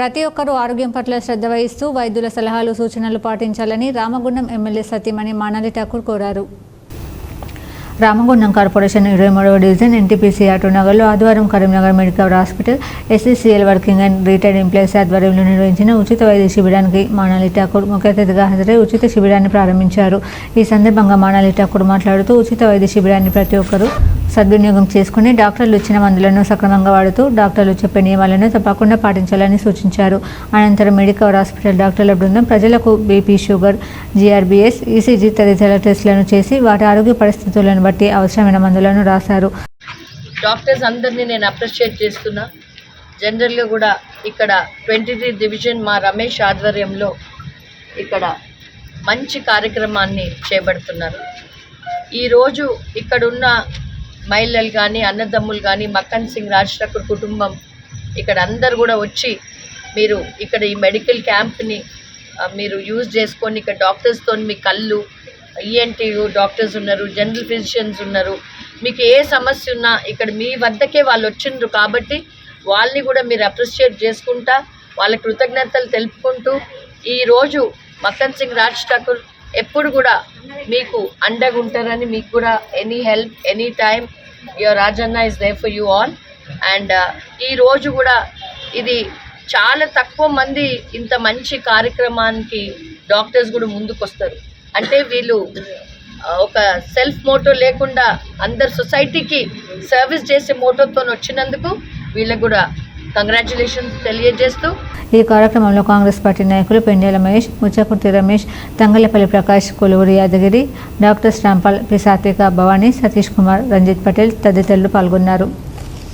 ప్రతి ఒక్కరూ ఆరోగ్యం పట్ల శ్రద్ధ వహిస్తూ వైద్యుల సలహాలు సూచనలు పాటించాలని రామగుండం ఎమ్మెల్యే సతీమణి మానాలి ఠాకూర్ కోరారు. రామగుండం కార్పొరేషన్ ఇరవై మూడవ డివిజన్ ఎన్టీపీసీ ఆటోనగర్లో ఆదివారం Karimnagar medical hospital SCCL working and retired employees ఆధ్వర్యంలో నిర్వహించిన ఉచిత వైద్య శిబిరానికి మానాలి ఠాకూర్ ముఖ్య అతిథిగా హాజరై ఉచిత శిబిరాన్ని ప్రారంభించారు. ఈ సందర్భంగా మానాలి ఠాకూర్ మాట్లాడుతూ ఉచిత వైద్య శిబిరాన్ని ప్రతి ఒక్కరూ సద్వినియోగం చేసుకుని డాక్టర్లు ఇచ్చిన మందులను సక్రమంగా వాడుతూ డాక్టర్లు చెప్పే నియమాలను తప్పకుండా పాటించాలని సూచించారు. అనంతరం మెడికల్ హాస్పిటల్ డాక్టర్ల బృందం ప్రజలకు బీపీ షుగర్ జీఆర్బీఎస్ ఈసీజీ తదితర టెస్టులను చేసి వాటి ఆరోగ్య పరిస్థితులను బట్టి అవసరమైన మందులను రాశారు. డాక్టర్స్ అందరినీ నేను అప్రిషియేట్ చేస్తున్నా. జనరల్గా కూడా ఇక్కడ ట్వంటీ త్రీ డివిజన్ మా రమేష్ ఆధ్వర్యంలో ఇక్కడ మంచి కార్యక్రమాన్ని చేపడుతున్నారు. ఈరోజు ఇక్కడున్న మహిళలు కానీ అన్నదమ్ములు కానీ మక్కన్ సింగ్ రాజ్ ఠాకూర్ కుటుంబం ఇక్కడ అందరు కూడా వచ్చి మీరు ఇక్కడ ఈ మెడికల్ క్యాంప్ని మీరు యూజ్ చేసుకొని ఇక్కడ డాక్టర్స్తో మీ కళ్ళు ఈఎన్టీయు డాక్టర్స్ ఉన్నారు జనరల్ ఫిజిషియన్స్ ఉన్నారు. మీకు ఏ సమస్య ఉన్నా ఇక్కడ మీ వద్దకే వాళ్ళు వచ్చిండ్రు కాబట్టి వాళ్ళని కూడా మీరు అప్రిషియేట్ చేసుకుంటా వాళ్ళ కృతజ్ఞతలు తెలుపుకుంటూ ఈరోజు మక్కన్ సింగ్ రాజ్ ఠాకూర్ ఎప్పుడు కూడా మీకు అండగా ఉంటారని మీకు కూడా any help any time your Rajanna is there for you all and ఈ రోజు కూడా ఇది చాలా తక్కువ మంది ఇంత మంచి కార్యక్రమానికి డాక్టర్స్ కూడా ముందుకొస్తారు. అంటే వీళ్ళు uh, ఒక సెల్ఫ్ మోటో లేకుండా అందరు సొసైటీకి సర్వీస్ చేసే మోటోతో వచ్చినందుకు వీళ్ళకు కూడా కంగ్రాచులేషన్స్ తెలియజేస్తూ. ఈ కార్యక్రమంలో కాంగ్రెస్ పార్టీ నాయకులు పెండేల మహేష్ ముచ్చకుర్తి రమేష్ తంగలపల్లి ప్రకాష్ కొలువురి యాదగిరి డాక్టర్ శ్రాంపాల్ పి సాత్విక భవానీ సతీష్ కుమార్ రంజిత్ పటేల్ తదితరులు పాల్గొన్నారు.